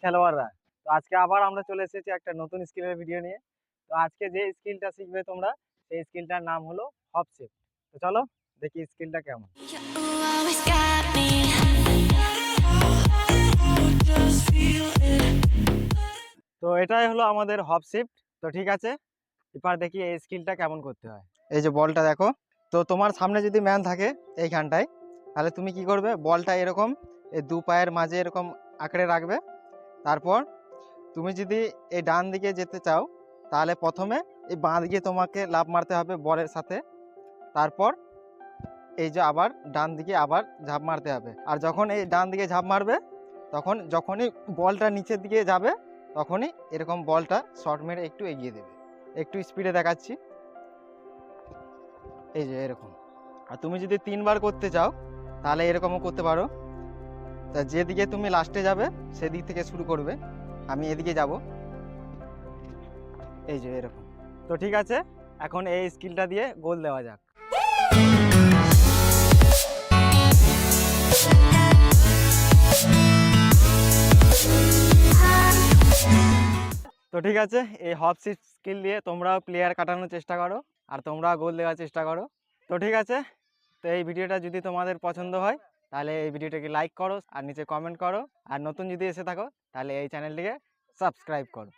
খেলোয়াড়রা। তো আজকে আবার আমরা চলে এসেছি একটা নতুন স্কিলের ভিডিও নিয়ে। তো আজকে যে স্কিলটা শিখবে তোমরা, সেই স্কিলটার নাম হলো হপ শিফট তো চলো, দেখি স্কিলটা কেমন. তো এটাই হলো আমাদের হপ শিফট তো ঠিক আছে, এবার দেখি এই স্কিলটা কেমন করতে হয়। এই যে বলটা দেখো, তো তোমার সামনে যদি ম্যান থাকে এইখানটায়, তাহলে তুমি কি করবে? বলটা এরকম এই দু পায়ের মাঝে এরকম আঁকড়ে রাখবে। তারপর তুমি যদি এই ডান দিকে যেতে চাও, তাহলে প্রথমে এই বাঁ দিকে তোমাকে লাভ মারতে হবে বলের সাথে। তারপর এই যে আবার ডান দিকে আবার ঝাঁপ মারতে হবে। আর যখন এই ডান দিকে ঝাঁপ মারবে, তখন যখনই বলটা নিচের দিকে যাবে, তখনই এরকম বলটা শর্ট মেরে একটু এগিয়ে দেবে। একটু স্পিডে দেখাচ্ছি। এই যে এরকম। আর তুমি যদি তিনবার করতে চাও, তাহলে এরকমও করতে পারো। তা যেদিকে তুমি লাস্টে যাবে, সেদিক থেকে শুরু করবে। আমি এদিকে যাব। এই যে এরকম। তো ঠিক আছে, এখন এই স্কিলটা দিয়ে গোল দেওয়া যাক। তো ঠিক আছে, এই হপ সিট স্কিল দিয়ে তোমরাও প্লেয়ার কাটানোর চেষ্টা করো, আর তোমরাও গোল দেওয়ার চেষ্টা করো। তো ঠিক আছে, তো এই ভিডিওটা যদি তোমাদের পছন্দ হয় তাহলে এই ভিডিওটাকে লাইক করো আর নিচে কমেন্ট করো। আর নতুন যদি এসে থাকো, তাহলে এই চ্যানেলটিকে সাবস্ক্রাইব করো।